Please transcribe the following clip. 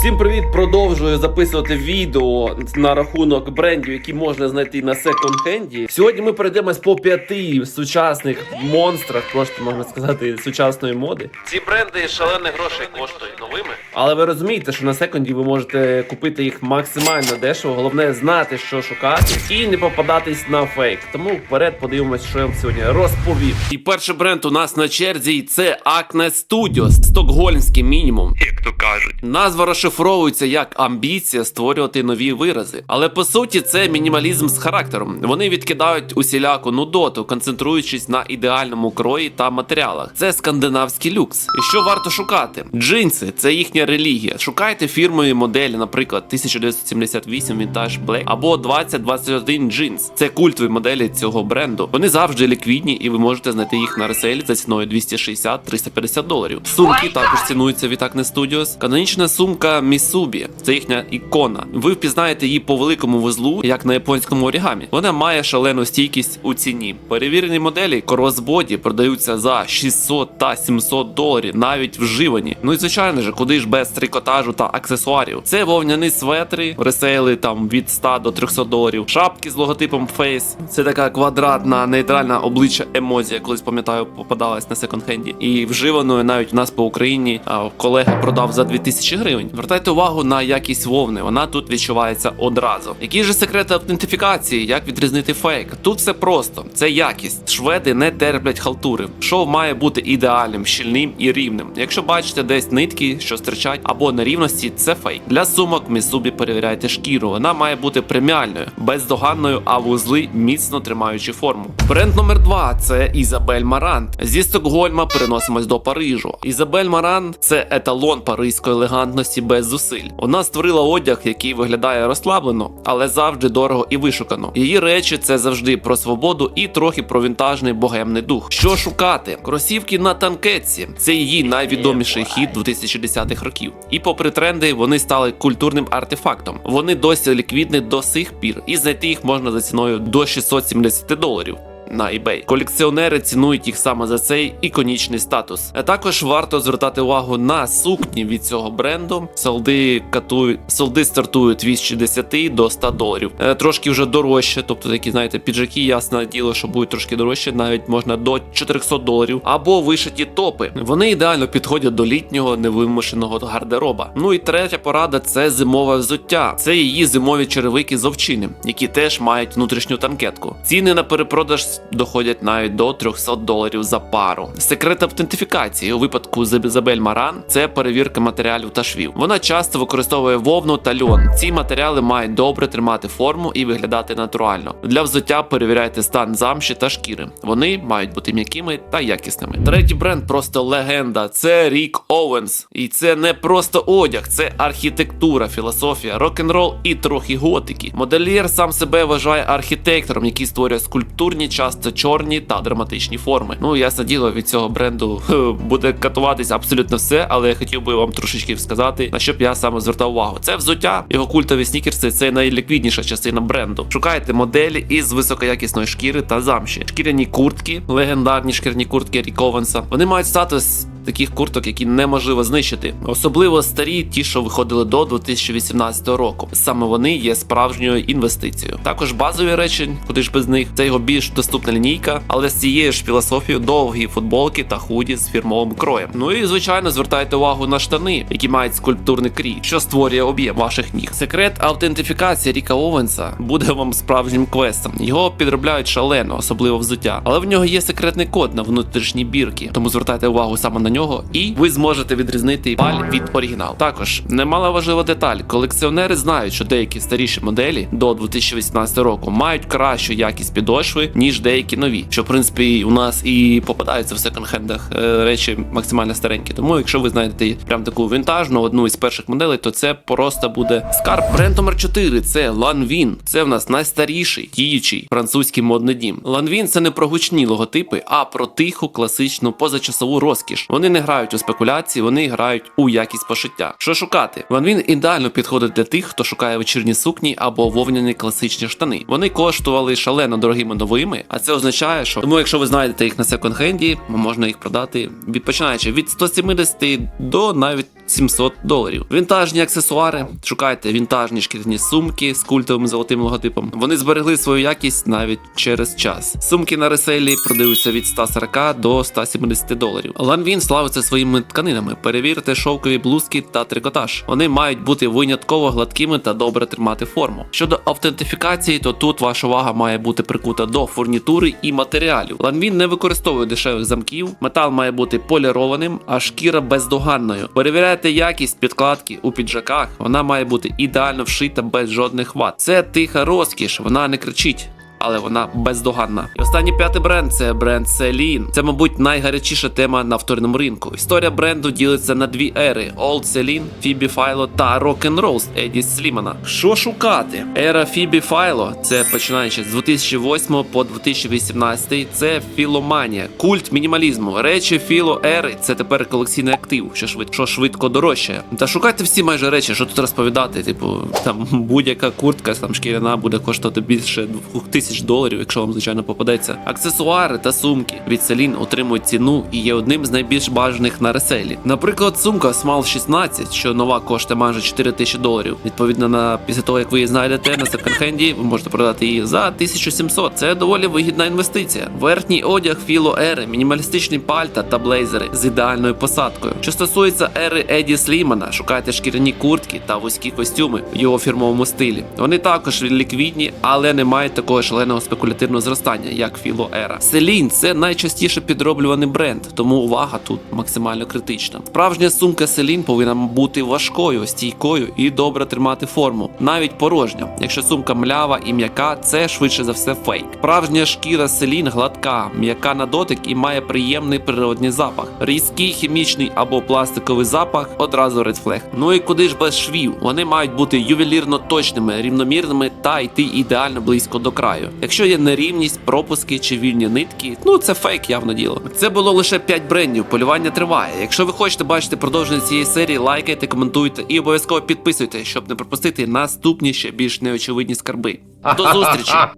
Всім привіт! Продовжую записувати відео на рахунок брендів, які можна знайти на секонд-хенді. Сьогодні ми перейдемось по п'яти сучасних монстрах, просто можна сказати, сучасної моди. Ці бренди шалених грошей коштують новими. Але ви розумієте, що на секонді ви можете купити їх максимально дешево. Головне знати, що шукати, і не попадатись на фейк. Тому вперед подивимось, що я вам сьогодні розповів. І перший бренд у нас на черзі це Acne Studios, стокгольмський мінімум. як то кажуть. Назва розшифровується як амбіція створювати нові вирази, але по суті це мінімалізм з характером. Вони відкидають усіляку нудоту, концентруючись на ідеальному крої та матеріалах. Це скандинавський люкс. І що варто шукати? Джинси це їхня релігія. Шукайте фірмові моделі, наприклад, 1978 Vintage Black або 2021 Jeans. Це культові моделі цього бренду. Вони завжди ліквідні, і ви можете знайти їх на реселі за ціною 260-350 доларів. Сумки також цінуються від Acne Studios. Канонічна сумка Misubi – це їхня ікона. Ви впізнаєте її по великому вузлу, як на японському орігамі. Вона має шалену стійкість у ціні. Перевірені моделі Crossbody продаються за 600 та 700 доларів, навіть вживані. Ну і звичайно ж, куди ж без трикотажу та аксесуарів. Це вовняні светри, ресейли там від 100 до 300 доларів. Шапки з логотипом Face. Це така квадратна нейтральна обличчя емодзі, колись пам'ятаю, попадалась на секонд-хенді. І вживаною навіть у нас по Україні колега продав за 2000 гривень. Звертайте увагу на якість вовни, вона тут відчувається одразу. Які ж секрети автентифікації, як відрізнити фейк? Тут все просто, це якість. Шведи не терплять халтури. Шов має бути ідеальним, щільним і рівним. Якщо бачите десь нитки, що стирчать або нерівності, це фейк. Для сумок Місубі перевіряйте шкіру. Вона має бути преміальною, бездоганною, а вузли міцно тримаючи форму. Бренд номер два це Ізабель Марант. Зі Стокгольма переносимось до Парижу. Ізабель Маран це еталон паризької елегантності без зусиль. Вона створила одяг, який виглядає розслаблено, але завжди дорого і вишукано. Її речі це завжди про свободу і трохи про вінтажний богемний дух. Що шукати? Кросівки на танкетці. Це її найвідоміший хід 2010-х років. І попри тренди, вони стали культурним артефактом. Вони досі ліквідні до сих пір, і знайти їх можна за ціною до 670 доларів на eBay. Колекціонери цінують їх саме за цей іконічний статус. А також варто звертати увагу на сукні від цього бренду. Солди катують, солди стартують від 60 до 100 доларів. Е, Трошки вже дорожче, тобто такі, знаєте, піджаки, ясне діло, що будуть трошки дорожче, навіть можна до 400 доларів. Або вишиті топи. Вони ідеально підходять до літнього невимушеного гардероба. Ну і третя порада це зимове взуття. Це її зимові черевики з овчини, які теж мають внутрішню танкетку. Ціни на перепродаж доходять навіть до 300 доларів за пару. Секрет автентифікації у випадку з Ізабель Маран це перевірка матеріалів та швів. Вона часто використовує вовну та льон. Ці матеріали мають добре тримати форму і виглядати натурально. Для взуття перевіряйте стан замші та шкіри. Вони мають бути м'якими та якісними. Третій бренд просто легенда. Це Рік Оуенс. І це не просто одяг, це архітектура, філософія, рок-н-рол і трохи готики. Модельєр сам себе вважає архітектором, який створює скульптурні, часто чорні та драматичні форми. Ну ясне діло, від цього бренду буде катуватись абсолютно все, але я хотів би вам трошечки сказати, на що б я саме звертав увагу. Це взуття, його культові снікерси це найліквідніша частина бренду. Шукайте моделі із високоякісної шкіри та замші. Шкіряні куртки, легендарні шкіряні куртки Ріковенса. Вони мають статус. Таких курток, які неможливо знищити, особливо старі, ті, що виходили до 2018 року. Саме вони є справжньою інвестицією. Також базові речі, куди ж без них, це його більш доступна лінійка, але з цією ж філософією довгі футболки та худі з фірмовим кроєм. Ну і звичайно, звертайте увагу на штани, які мають скульптурний крій, що створює об'єм ваших ніг. Секрет автентифікації Ріка Овенса буде вам справжнім квестом. Його підробляють шалено, особливо взуття, але в нього є секретний код на внутрішній бірки, тому звертайте увагу саме на нього, і ви зможете відрізнити паль від оригіналу. Також немало важлива деталь. Колекціонери знають, що деякі старіші моделі до 2018 року мають кращу якість підошви, ніж деякі нові. Що в принципі у нас і попадаються в секонд-хендах е, речі максимально старенькі. Тому, якщо ви знайдете прям таку вінтажну, одну із перших моделей, то це просто буде скарб. Бренд номер 4 це Lanvin. Це в нас найстаріший діючий французький модний дім. Lanvin – це не про гучні логотипи, а про тиху, класичну позачасову розкіш. Вони не грають у спекуляції, вони грають у якість пошиття. Що шукати? Lanvin ідеально підходить для тих, хто шукає вечірні сукні або вовняні класичні штани. Вони коштували шалено дорогими новими, а це означає, що тому, якщо ви знайдете їх на секонд-хенді, можна їх продати від починаючи від 170 до навіть 1700 доларів. Вінтажні аксесуари. Шукайте вінтажні шкіряні сумки з культовим золотим логотипом. Вони зберегли свою якість навіть через час. Сумки на реселі продаються від 140 до 170 доларів. Ланвін славиться своїми тканинами. Перевірте шовкові блузки та трикотаж. Вони мають бути винятково гладкими та добре тримати форму. Щодо автентифікації, то тут ваша увага має бути прикута до фурнітури і матеріалів. Ланвін не використовує дешевих замків, метал має бути полірованим, а шкіра бездоганною. Перевіряйте якість підкладки у піджаках. Вона має бути ідеально вшита без жодних вад. Це тиха розкіш, вона не кричить. Але вона бездоганна. І останній п'ятий бренд це бренд Celine. Це, мабуть, найгарячіша тема на вторинному ринку. Історія бренду ділиться на дві ери: Old Celine, Phoebe Philo та Rock'n'Roll Еді Слімана. Що шукати? Ера Phoebe Philo, це починаючи з 2008 по 2018, це філоманія, культ мінімалізму. Речі філо ери це тепер колекційний актив, що швидко, що швидко дорожчає. Та шукайте всі майже речі, що тут розповідати. Типу, там будь-яка куртка там шкіряна буде коштувати більше 2000 доларів, якщо вам звичайно попадеться. Аксесуари та сумки від Celine отримують ціну і є одним з найбільш бажаних на реселі. Наприклад, сумка Small 16, що нова коштує майже 4000 доларів. Відповідно на після того, як ви її знайдете на секонд-хенді, ви можете продати її за 1700. Це доволі вигідна інвестиція. Верхній одяг філо ери, мінімалістичні пальта та блейзери з ідеальною посадкою. Що стосується ери Еді Слімана, шукайте шкіряні куртки та вузькі костюми в його фірмовому стилі. Вони також ліквідні, але не мають такого шаленого спекулятивного зростання, як філо ера. Селін це найчастіше підроблюваний бренд, тому увага тут максимально критична. Справжня сумка Селін повинна бути важкою, стійкою і добре тримати форму, навіть порожня. Якщо сумка млява і м'яка, це швидше за все фейк. Справжня шкіра селін гладка, м'яка на дотик і має приємний природний запах. Різкий хімічний або пластиковий запах одразу flag. Ну і куди ж без швів? Вони мають бути ювелірно точними, рівномірними та йти ідеально близько до краю. Якщо є нерівність, пропуски чи вільні нитки, ну це фейк явно діло. Це було лише 5 брендів. Полювання триває. Якщо ви хочете бачити продовження цієї серії, лайкайте, коментуйте і обов'язково підписуйтесь, щоб не пропустити наступні ще більш неочевидні скарби. До зустрічі!